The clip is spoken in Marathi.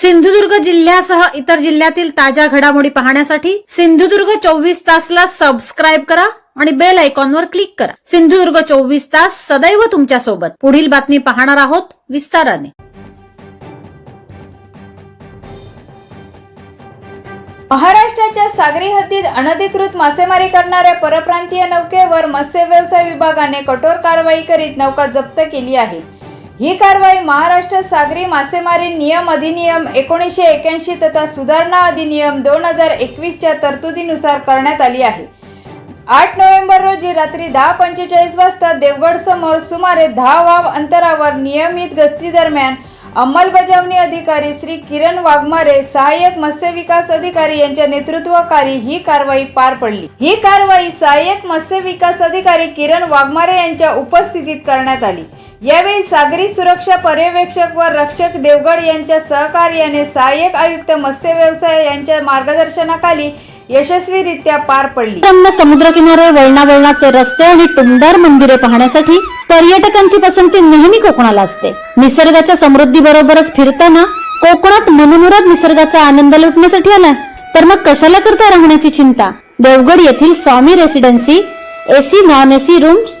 सिंधुदुर्ग जिल्ह्यासह इतर जिल्ह्यातील ताज्या घडामोडी पाहण्यासाठी सिंधुदुर्ग चोवीस तासला सबस्क्राईब करा आणि बेल आयकॉनवर क्लिक करा. सिंधुदुर्ग चोवीस तास सदैव तुमच्यासोबत. पुढील बातमी पाहणार आहोत विस्ताराने. महाराष्ट्राच्या सागरी हद्दीत अनधिकृत मासेमारी करणाऱ्या परप्रांतीय नौकेवर मत्स्य व्यवसाय विभागाने कठोर कारवाई करीत नौका जप्त केली आहे. ही कारवाई महाराष्ट्र सागरी मासेमारी नियम अधिनियम एकोणीसशे एक्याऐंशी तथा सुधारणा अधिनियम दोन हजार एकवीसच्या तरतुदीनुसार करण्यात आली आहे. आठ नोव्हेंबर रोजी रात्री दहा पंचेचाळीस वाजता देवगड समोर सुमारे दहा वाव अंतरावर नियमित गस्ती दरम्यान अंमलबजावणी अधिकारी श्री किरण वाघमारे सहाय्यक मत्स्य विकास अधिकारी यांच्या नेतृत्वाखाली ही कारवाई पार पडली. ही कारवाई सहाय्यक मत्स्य विकास अधिकारी किरण वाघमारे यांच्या उपस्थितीत करण्यात आली. यावेळी सागरी सुरक्षा पर्यवेक्षक व रक्षक देवगड यांच्या सहकार्याने सहाय्यक आयुक्त मत्स्य व्यवसाय यांच्या मार्गदर्शनाखाली यशस्वीरित्या पार पडली. रम्य समुद्रकिनारे वळणावळणाचे रस्ते आणि टुमदार मंदिरे पाहण्यासाठी पर्यटकांची पसंती नेहमी कोकणाला असते. निसर्गाच्या समृद्धी बरोबरच फिरताना कोकणात मनमुराद निसर्गाचा आनंद लुटण्यासाठी आलाय. तर मग कशाला करता राहण्याची चिंता? देवगड येथील Swami residency AC non AC rooms